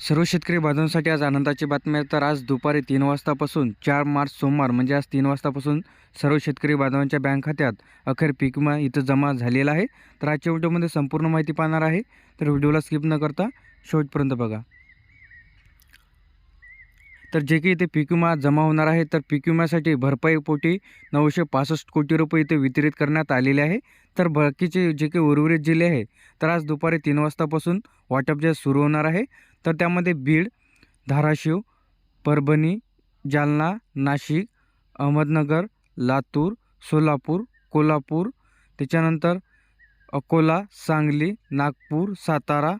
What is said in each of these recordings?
सर्व शेतकरी बांधवांसाठी आज आनंदाची बातमी आहे. तर आज दुपारी तीन वाजतापासून चार मार्च सोमवार म्हणजे आज तीन वाजतापासून सर्व शेतकरी बांधवांच्या बँक खात्यात अखेर पीक विमा इथं जमा झालेला आहे. तर आजच्या व्हिडिओमध्ये संपूर्ण माहिती पाहणार आहे. तर व्हिडिओला स्किप न करता शेवटपर्यंत बघा. तर जे काही इथे पीक विमा जमा होणार आहे तर पीक विम्यासाठी भरपाई पोटी नऊशे पासष्ट कोटी रुपये इथे वितरित करण्यात आलेले आहे. तर बाकीचे जे काही उर्वरित जिल्हे आहे तर आज दुपारी तीन वाजतापासून वाटप जे सुरू होणार आहे. तर त्यामध्ये बीड धाराशिव परभणी जालना नाशिक अहमदनगर लातूर सोलापूर कोल्हापूर त्याच्यानंतर अकोला सांगली नागपूर सातारा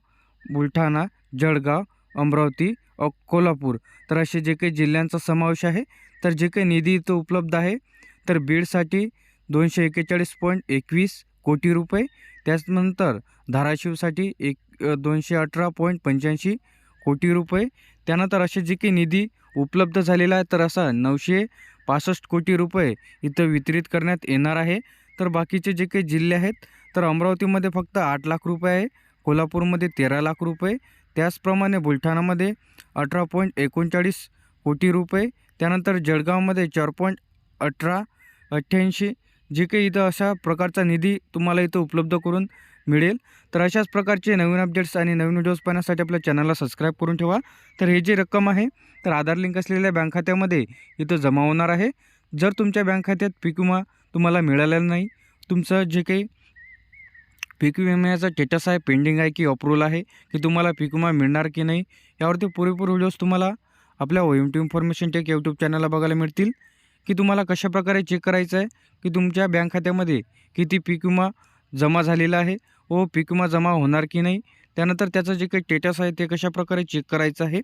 बुलढाणा जळगाव अमरावती कोल्हापूर. तर असे जे काही जिल्ह्यांचा समावेश आहे तर जे काही निधी इथं उपलब्ध आहे तर बीडसाठी दोनशे एक्केचाळीस पॉईंट एकवीस कोटी रुपये. त्याचनंतर धाराशिवसाठी एक दोनशे अठरा पॉईंट पंच्याऐंशी कोटी रुपये. त्यानंतर असे जे काही निधी उपलब्ध झालेला आहे तर असा नऊशे पासष्ट कोटी रुपये इथं वितरित करण्यात येणार आहे. तर बाकीचे जे काही जिल्हे आहेत तर अमरावतीमध्ये फक्त आठ लाख रुपये आहे कोल्हापूरमध्ये तेरा लाख रुपये. त्याचप्रमाणे बुलढाणामध्ये अठरा पॉईंट एकोणचाळीस कोटी रुपये त्यानंतर जळगावमध्ये चार पॉईंट अठरा अठ्ठ्याऐंशी जे काही इथं अशा प्रकारचा निधी तुम्हाला इथं उपलब्ध करून मिळेल. तर अशाच प्रकारचे नवीन अपडेट्स आणि नवीन व्हिडिओज पाहण्यासाठी आपल्या चॅनलला सबस्क्राईब करून ठेवा. तर हे जे रक्कम आहे तर आधार लिंक असलेल्या बँक खात्यामध्ये इथं जमा होणार आहे. जर तुमच्या बँक खात्यात पीक विमा तुम्हाला मिळालेला नाही तुमचं जे काही पीक विम्याचा स्टेटस आहे पेंडिंग आहे की अप्रूव्हल आहे की तुम्हाला पीक विमा मिळणार की नाही यावरती पुरेपूर व्हिडिओज तुम्हाला आपल्या O M T information tech YouTube चॅनलला बघायला मिळतील. की तुम्हाला कशाप्रकारे चेक करायचं आहे की तुमच्या बँक खात्यामध्ये किती पीक विमा जमा झालेला आहे व पीक विमा जमा होणार की नाही त्यानंतर त्याचं जे काही स्टेटस आहे ते कशाप्रकारे चेक करायचं आहे.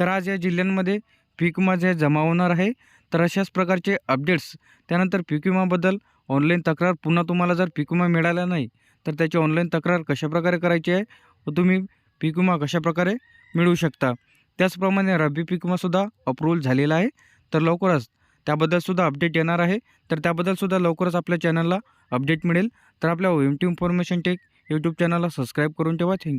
तर आज या जिल्ह्यांमध्ये पीक विमा जे जमा होणार आहे तर अशाच प्रकारचे अपडेट्स त्यानंतर पीक विमाबद्दल ऑनलाईन तक्रार पुन्हा तुम्हाला जर पीक विमा मिळाला नाही तर त्याची ऑनलाईन तक्रार कशाप्रकारे करायची आहे? व तुम्ही पीक विमा कशाप्रकारे मिळवू शकता? त्याचप्रमाणे रब्बी पीक विमासुद्धा अप्रूव्हल झालेला आहे. तर लवकरच त्याबद्दलसुद्धा अपडेट येणार आहे. तर त्याबद्दलसुद्धा लवकरच आपल्या चॅनलला अपडेट मिळेल. तर आपल्या O M T information tech YouTube चॅनलला सबस्क्राईब करून ठेवा. Thank you